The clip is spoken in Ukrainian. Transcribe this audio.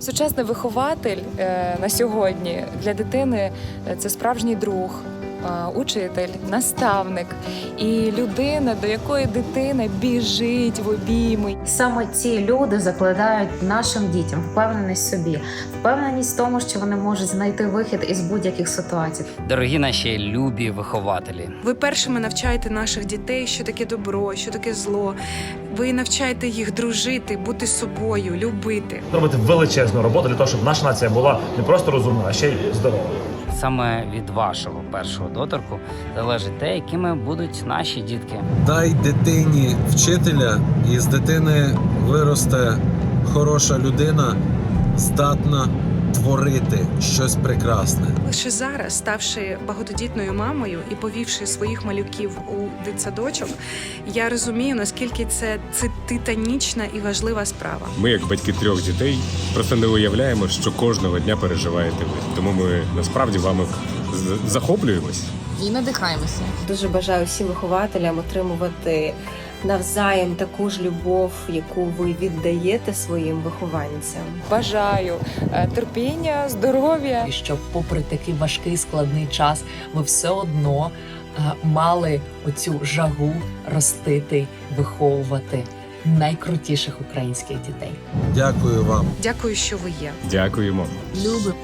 Сучасний вихователь е, на сьогодні для дитини е, це справжній друг, учитель, наставник і людина, до якої дитина біжить в обійми. Саме ці люди закладають нашим дітям впевненість в собі, впевненість в тому, що вони можуть знайти вихід із будь-яких ситуацій. Дорогі наші любі вихователі. Ви першими навчаєте наших дітей, що таке добро, що таке зло. Ви навчаєте їх дружити, бути собою, любити. робити величезну роботу для того, щоб наша нація була не просто розумна, а ще й здорова. Саме від вашого першого доторку залежить те, якими будуть наші дітки. Дай дитині вчителя, і з дитини виросте хороша людина, здатна творити щось прекрасне. Лише зараз, ставши багатодітною мамою і повівши своїх малюків у дитсадочок, я розумію, наскільки це, це титанічна і важлива справа. Ми, як батьки трьох дітей, просто не уявляємо, що кожного дня переживаєте ви. Тому ми насправді вами з- захоплюємось. і надихаємося. Дуже бажаю всім вихователям отримувати навзаєм таку ж любов, яку ви віддаєте своїм вихованцям. Бажаю е, терпіння, здоров'я. І щоб, попри такий важкий складний час, ви все одно е, мали оцю жагу ростити, виховувати найкрутіших українських дітей. Дякую вам. Дякую, що ви є. Дякуємо. Любимо.